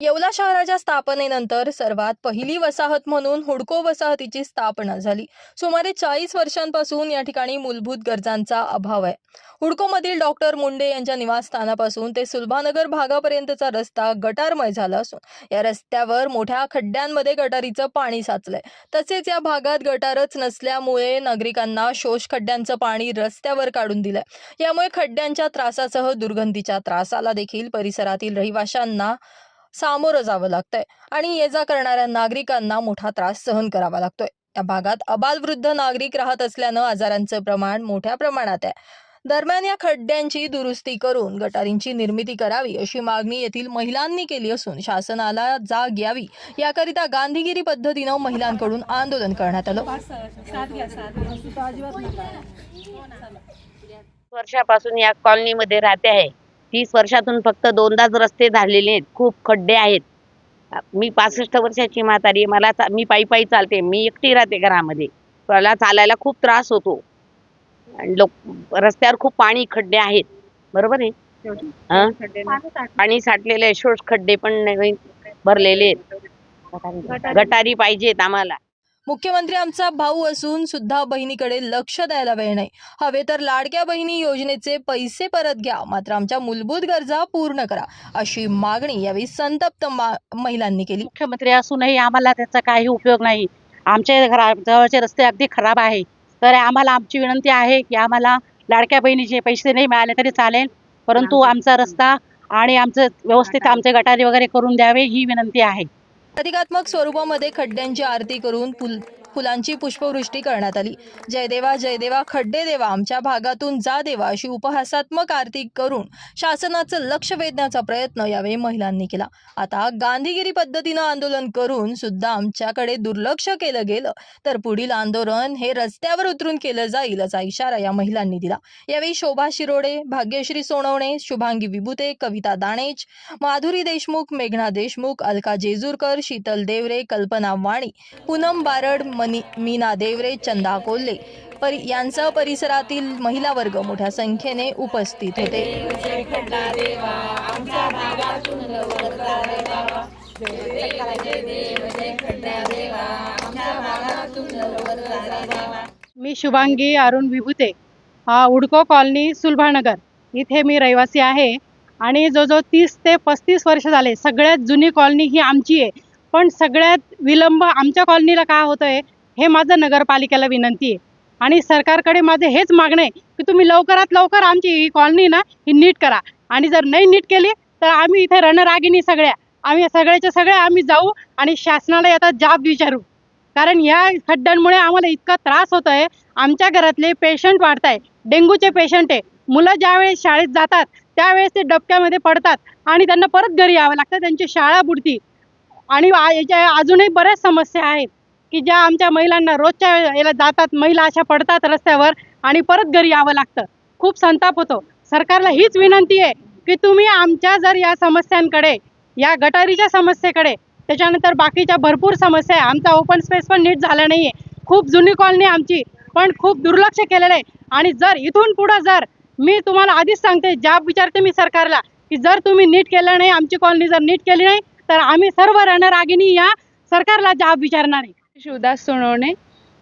येवला शहराच्या स्थापनेनंतर सर्वात पहिली वसाहत म्हणून हुडको वसाहतीची स्थापना झाली. सुमारे चाळीस वर्षांपासून या ठिकाणी मूलभूत गरजांचा अभाव आहे. हुडकोमधील डॉक्टर मुंडे यांच्या निवासस्थानापासून ते सुलभानगर भागापर्यंतचा रस्ता गटारमय झाला असून या रस्त्यावर मोठ्या खड्ड्यांमध्ये गटारीचं पाणी साचलंय. तसेच या भागात गटारच नसल्यामुळे नागरिकांना शोष खड्ड्यांचं पाणी रस्त्यावर काढून दिलंय. यामुळे खड्ड्यांच्या त्रासासह दुर्गंधीच्या त्रासाला देखील. परिसरातील रहिवाशांना सामोरं जावं लागतंय आणि ये जा करणाऱ्या नागरिकांना मोठा त्रास सहन करावा लागतोय. या भागात अबालवृद्ध नागरिक राहत असल्यानं आजारांचं प्रमाण मोठ्या प्रमाणात आहे. दरम्यान या खड्ड्यांची दुरुस्ती करून गटारींची निर्मिती करावी अशी मागणी येथील महिलांनी केली असून शासनाला जाग यावी याकरिता गांधीगिरी पद्धतीनं महिलांकडून आंदोलन करण्यात आलं. वर्षापासून या कॉलनीमध्ये राहते आहे. तीस वर्षातून फक्त दोनदाच रस्ते झालेले आहेत. खूप खड्डे आहेत. मी पासष्ट वर्षाची म्हातारी आहे. मला मी पायी पायी चालते. मी एकटी राहते घरामध्ये. मला चालायला खूप त्रास होतो. आणि लोक रस्त्यावर खूप पाणी खड्डे आहेत. बरोबर आहे? पाणी साठलेले आहे शोष खड्डे पण नवीन भरलेले आहेत. गटारी पाहिजेत आम्हाला. मुख्यमंत्री आमचा भाऊ असून सुद्धा बहिणीकडे लक्ष द्यायला वेळ नाही. हवे तर लाडक्या बहिणी योजनेचे पैसे परत घ्या मात्र आमच्या मूलभूत गरजा पूर्ण करा अशी मागणी यावेळी संतप्त महिलांनी केली. मुख्यमंत्री असूनही आम्हाला त्याचा काही उपयोग नाही. आमच्या घरा जवळचे रस्ते अगदी खराब आहे. तर आम्हाला आमची विनंती आहे की आम्हाला लाडक्या बहिणीचे पैसे नाही मिळाले तरी चालेल परंतु आमचा रस्ता आणि आमचं व्यवस्थित आमचे गटारी वगैरे करून द्यावे ही विनंती आहे. प्रतिकात्मक स्वरूपामध्ये खड्ड्यांची आरती करून पुल फुलांची पुष्पवृष्टी करण्यात आली. जयदेवा जयदेवा खड्डे देवा आमच्या भागातून जा देवा अशी उपहासात्मक आरती करून शासनाचं लक्ष वेधण्याचा प्रयत्न यावेळी महिलांनी केला. आता गांधीगिरी पद्धतीनं आंदोलन करून सुद्धा आमच्याकडे दुर्लक्ष केलं गेलं. तर पुढील आंदोलन हे रस्त्यावर उतरून केलं जाईल असा इशारा या महिलांनी दिला. यावेळी शोभा शिरोडे भाग्यश्री सोनवणे शुभांगी विभूते कविता दाणेच माधुरी देशमुख मेघना देशमुख अलका जेजूरकर शीतल देवरे कल्पना वाणी पूनम बारड मनी मीना देवरे चंदा कोल्हे परि यांसह परिसरातील महिला वर्ग मोठ्या संख्येने उपस्थित होते. मी शुभांगी अरुण विभूते. हा उडको कॉलनी सुलभानगर. इथे मी रहिवासी आहे आणि जो जो तीस ते पस्तीस वर्ष झाले सगळ्यात जुनी कॉलनी ही आमची आहे. पण सगळ्यात विलंब आमच्या कॉलनीला का होतं आहे हे माझं नगरपालिकेला विनंती आहे. आणि सरकारकडे माझे हेच मागणं आहे की तुम्ही लवकरात लवकर आमची ही कॉलनी ना ही नीट करा. आणि जर नाही नीट केली तर आम्ही इथे रणरागिणी सगळ्या आम्ही सगळ्याच्या सगळ्या आम्ही जाऊ आणि शासनाला याचा जाब विचारू. कारण या खड्ड्यांमुळे आम्हाला इतका त्रास होत आहे आमच्या घरातले पेशंट वाढत आहे डेंग्यूचे पेशंट आहे. मुलं ज्यावेळेस शाळेत जातात त्यावेळेस ते डबक्यामध्ये पडतात आणि त्यांना परत घरी यावं लागतं त्यांची शाळा बुडती. आणि याच्या अजूनही बऱ्याच समस्या आहेत की ज्या आमच्या महिलांना रोजच्या याला जातात महिला अशा पडतात रस्त्यावर आणि परत घरी यावं लागतं. खूप संताप होतो. सरकारला हीच विनंती आहे की तुम्ही आमच्या जर या समस्यांकडे या गटारीच्या समस्येकडे त्याच्यानंतर बाकीच्या भरपूर समस्या आहे. आमचा ओपन स्पेस पण नीट झाला नाही आहे खूप जुनी कॉलनी आहे आमची पण खूप दुर्लक्ष केलेलं आहे. आणि जर इथून पुढं जर मी तुम्हाला आधीच सांगते जाब विचारते मी सरकारला की जर तुम्ही नीट केलं नाही आमची कॉलनी जर नीट केली नाही तर आम्ही सर्व रणरागिणी या सरकारला जाब विचारणार आहे. शिवदास सोनवणे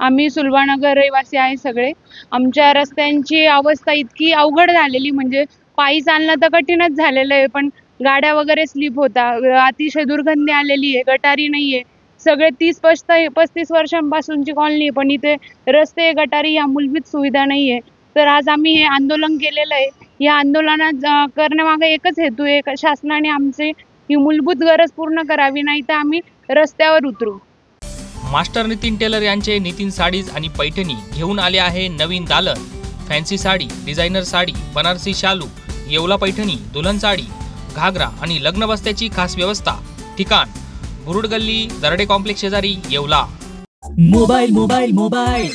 आम्ही सुलभानगर रहिवासी आहे सगळे. आमच्या रस्त्यांची अवस्था इतकी अवघड झालेली म्हणजे पायी चालणं तर कठीणच झालेलं आहे पण गाड्या वगैरे स्लिप होता अतिशय दुर्गंधी आलेली आहे गटारी नाही आहे सगळे तीस पस्त पस्तीस वर्षांपासूनची कॉलनी आहे पण इथे रस्ते गटारी या मूलभूत सुविधा नाही आहे तर आज आम्ही हे आंदोलन केलेलं आहे. या आंदोलनात करण्यामागे एकच हेतू आहे शासनाने आमचे ही मूलभूत गरज पूर्ण करावी नाही तर आम्ही रस्त्यावर उतरू. मास्टर नितीन टेलर यांचे नितीन साडीज आणि पैठणी घेऊन आले आहे नवीन दालन. फॅन्सी साडी डिझायनर साडी बनारसी शालू येवला पैठणी दुल्हन साडी घागरा आणि लग्न बस्त्याची खास व्यवस्था. ठिकाण बुरुड गल्ली दरडे कॉम्प्लेक्स शेजारी येवला. Mobile mobile mobile.